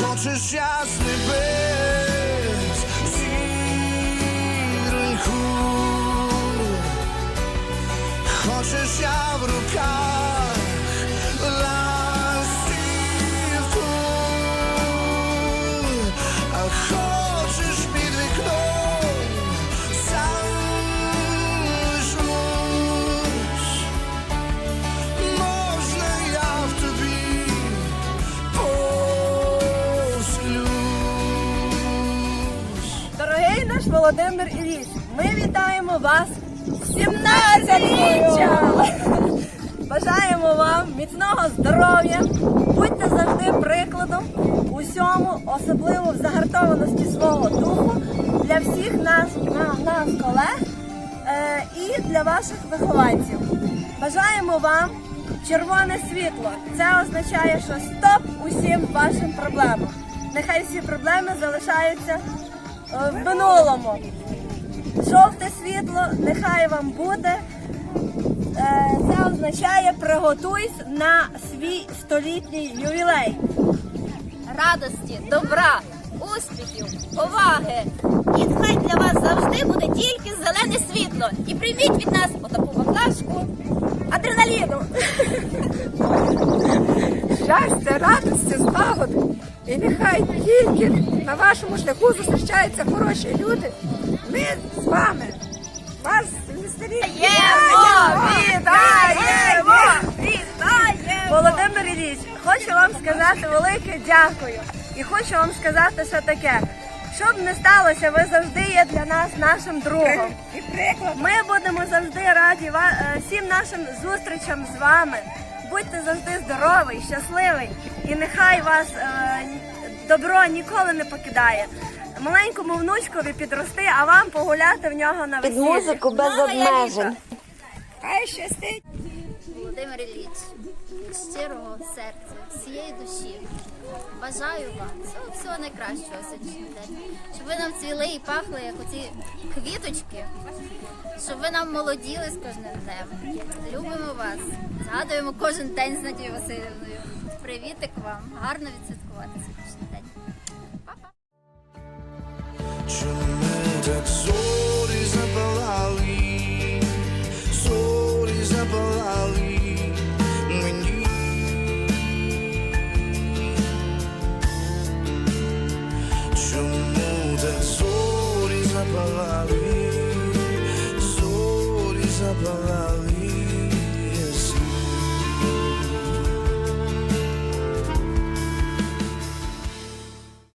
Хочеш я з небес Хочеш я в руках ластівку. А хочеш Наш Володимир Ілліч, ми вітаємо вас з 17-річчям! Бажаємо вам міцного здоров'я, будьте завжди прикладом усьому, особливо в загартованості свого духу для всіх нас, нас колег е, і для ваших вихованців. Бажаємо вам червоне світло. Це означає, що стоп усім вашим проблемам. Нехай всі проблеми залишаються в минулому. Жовте світло, нехай вам буде. Е, Це означає приготуйсь на свій столітній ювілей. радості, добра, успіхів, поваги. І хай для вас завжди буде тільки зелене світло. І прийміть від нас отаку баклажку адреналіну. щастя, радості, злагоди. І нехай тільки на вашому шляху зустрічаються хороші люди. Ми з вами. Вас старі. Вітаємо! Вітаємо! Вітаємо! Володимир Ілліч, хочу вам сказати велике дякую. І хочу вам сказати ще таке. Що б не сталося, ви завжди є для нас нашим другом. Ми будемо завжди раді е, всім нашим зустрічам з вами. Будьте завжди здоровий, щасливий, і нехай вас е, добро ніколи не покидає. Маленькому внучкові підрости, а вам погуляти в нього на Під музику без обмежень. Хай щастить. Володимир Ілліч, щирого серця, всієї душі. Бажаю вам всього, всього найкращого сьогоднішній день. Щоб ви нам цвіли і пахли, як оці квіточки. Щоб ви нам молоділи з кожним днем. Любимо вас. Згадуємо кожен день з Надією Васильівною. Привітик вам. Гарно відсвяткувати сьогоднішній день. Па-па. Чому так зорі запалали Чому так зорі запалали,